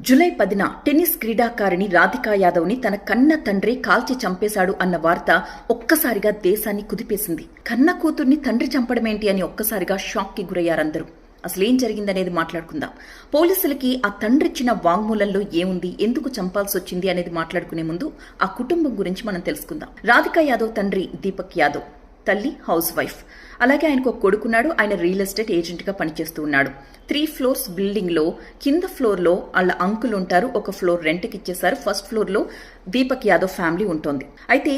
July పదిన tennis క్రీడాకారిణి రాధికా యాదవ్ని తన కన్న తండ్రి కాల్చి చంపేశాడు అన్న వార్త ఒక్కసారిగా దేశాన్ని కుదిపేసింది. కన్న కూతుర్ని తండ్రి చంపడమేంటి అని ఒక్కసారిగా షాక్కి గురయ్యారందరూ. అసలేం జరిగిందనేది మాట్లాడుకుందాం. పోలీసులకి ఆ తండ్రిచ్చిన వాంగ్మూలంలో ఏముంది ఎందుకు చంపాల్సి వచ్చింది అనేది మాట్లాడుకునే ముందు ఆ కుటుంబం గురించి మనం తెలుసుకుందాం. రాధికా యాదవ్ తండ్రి దీపక్ యాదవ్. తల్లి హౌస్ వైఫ్ అలాగే ఆయనకు ఒక కొడుకున్నాడు. ఆయన రియల్ ఎస్టేట్ ఏజెంట్గా పనిచేస్తూ ఉన్నాడు. త్రీ ఫ్లోర్స్ బిల్డింగ్లో కింద ఫ్లోర్లో వాళ్ళ అంకుల్ ఉంటారు. ఒక ఫ్లోర్ రెంట్కి ఇచ్చేశారు. ఫస్ట్ ఫ్లోర్లో దీపక్ యాదవ్ ఫ్యామిలీ ఉంటుంది. అయితే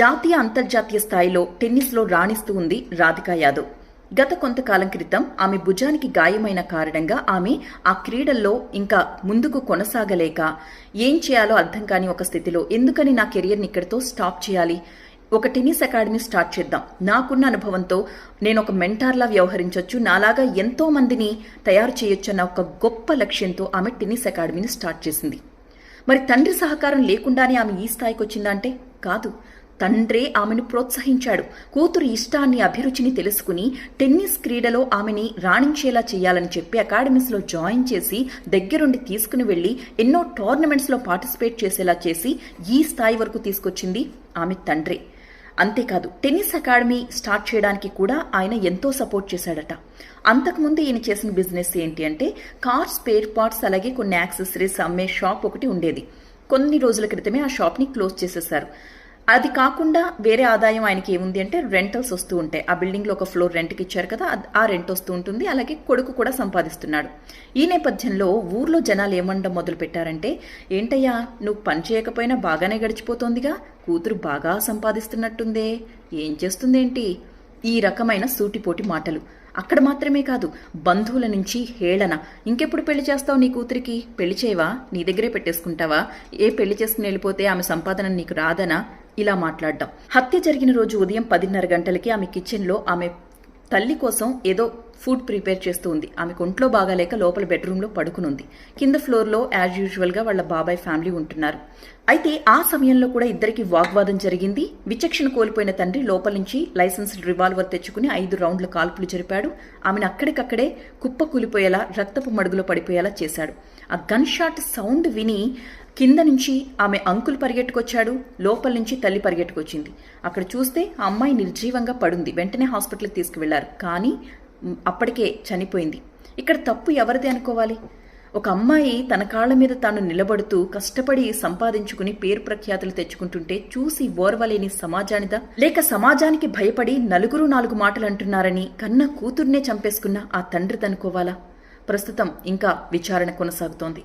జాతీయ అంతర్జాతీయ స్థాయిలో టెన్నిస్లో రాణిస్తూ ఉంది రాధికా యాదవ్. గత కొంతకాలం క్రితం ఆమె భుజానికి గాయమైన కారణంగా ఆమె ఆ క్రీడల్లో ఇంకా ముందుకు కొనసాగలేక ఏం చేయాలో అర్థం కాని ఒక స్థితిలో ఎందుకని నా కెరియర్ని ఇక్కడితో స్టాప్ చేయాలి? ఒక టెన్నిస్ అకాడమీ స్టార్ట్ చేద్దాం. నాకున్న అనుభవంతో నేను ఒక మెంటార్లా వ్యవహరించవచ్చు నాలాగా ఎంతో మందిని తయారు చేయొచ్చు అన్న ఒక గొప్ప లక్ష్యంతో ఆమె టెన్నిస్ అకాడమీని స్టార్ట్ చేసింది. మరి తండ్రి సహకారం లేకుండానే ఆమె ఈ స్థాయికి వచ్చిందా అంటే కాదు. తండ్రే ఆమెను ప్రోత్సహించాడు. కూతురు ఇష్టాన్ని అభిరుచిని తెలుసుకుని టెన్నిస్ క్రీడలో ఆమెని రాణించేలా చేయాలని చెప్పి అకాడమీస్లో జాయిన్ చేసి దగ్గరుండి తీసుకుని వెళ్ళి ఎన్నో టోర్నమెంట్స్లో పార్టిసిపేట్ చేసేలా చేసి ఈ స్థాయి వరకు తీసుకొచ్చింది ఆమె తండ్రే. అంతేకాదు టెన్నిస్ అకాడమీ స్టార్ట్ చేయడానికి కూడా ఆయన ఎంతో సపోర్ట్ చేశాడట. అంతకుముందు ఈయన చేసిన బిజినెస్ ఏంటి అంటే కార్ స్పేర్ పార్ట్స్ అలాగే కొన్ని యాక్సెసరీస్ అమ్మే షాప్ ఒకటి ఉండేది. కొన్ని రోజుల క్రితమే ఆ షాప్ని క్లోజ్ చేసేశారు. అది కాకుండా వేరే ఆదాయం ఆయనకి ఏముంది అంటే రెంటల్స్ వస్తూ ఉంటాయి. ఆ బిల్డింగ్లో ఒక ఫ్లోర్ రెంట్కి ఇచ్చారు కదా ఆ రెంట్ వస్తూ ఉంటుంది. అలాగే కొడుకు కూడా సంపాదిస్తున్నాడు. ఈ నేపథ్యంలో ఊర్లో జనాలు ఏమండం మొదలు పెట్టారంటే ఏంటయ్యా నువ్వు పని చేయకపోయినా బాగానే గడిచిపోతోందిగా కూతురు బాగా సంపాదిస్తున్నట్టుందే ఏం చేస్తుందేంటి? ఈ రకమైన సూటిపోటి మాటలు. అక్కడ మాత్రమే కాదు బంధువుల నుంచి హేళన. ఇంకెప్పుడు పెళ్ళి చేస్తావు నీ కూతురికి? పెళ్ళి చేయవా? నీ దగ్గరే పెట్టేసుకుంటావా? ఏ పెళ్ళి చేసుకుని వెళ్ళిపోతే ఆమె సంపాదన నీకు రాదనా? ఇలా మాట్లాడడం. హత్య జరిగిన రోజు ఉదయం పదిన్నర గంటలకి ఆమె కిచెన్లో ఆమె తల్లి కోసం ఏదో ఫుడ్ ప్రిపేర్ చేస్తూ ఉంది ఆమెకు ఒంట్లో బాగాలేక లోపల బెడ్రూమ్లో పడుకునుంది. కింద ఫ్లోర్లో యాజ్ యూజువల్గా వాళ్ళ బాబాయ్ ఫ్యామిలీ ఉంటున్నారు. అయితే ఆ సమయంలో కూడా ఇద్దరికి వాగ్వాదం జరిగింది. విచక్షణ కోల్పోయిన తండ్రి లోపల నుంచి లైసెన్స్డ్ రివాల్వర్ తెచ్చుకుని ఐదు రౌండ్ల కాల్పులు జరిపాడు. ఆమెను అక్కడికక్కడే కుప్ప కూలిపోయేలా రక్తపు మడుగులో పడిపోయేలా చేశాడు. ఆ గన్ షాట్ సౌండ్ విని కింద నుంచి ఆమె అంకులు పరిగెట్టుకొచ్చాడు లోపల నుంచి తల్లి పరిగెట్టుకొచ్చింది. అక్కడ చూస్తే ఆ అమ్మాయి నిర్జీవంగా పడుంది. వెంటనే హాస్పిటల్కి తీసుకువెళ్ళారు. కానీ అప్పటికే చనిపోయింది. ఇక్కడ తప్పు ఎవరిది అనుకోవాలి? ఒక అమ్మాయి తన కాళ్ళ మీద తాను నిలబడుతూ కష్టపడి సంపాదించుకుని పేరు ప్రఖ్యాతులు తెచ్చుకుంటుంటే చూసి ఓర్వలేని సమాజానిదా? లేక సమాజానికి భయపడి నలుగురు నాలుగు మాటలు అంటున్నారని కన్న కూతుర్నే చంపేసుకున్న ఆ తండ్రిదనుకోవాలా ప్రస్తుతం ఇంకా విచారణ కొనసాగుతోంది.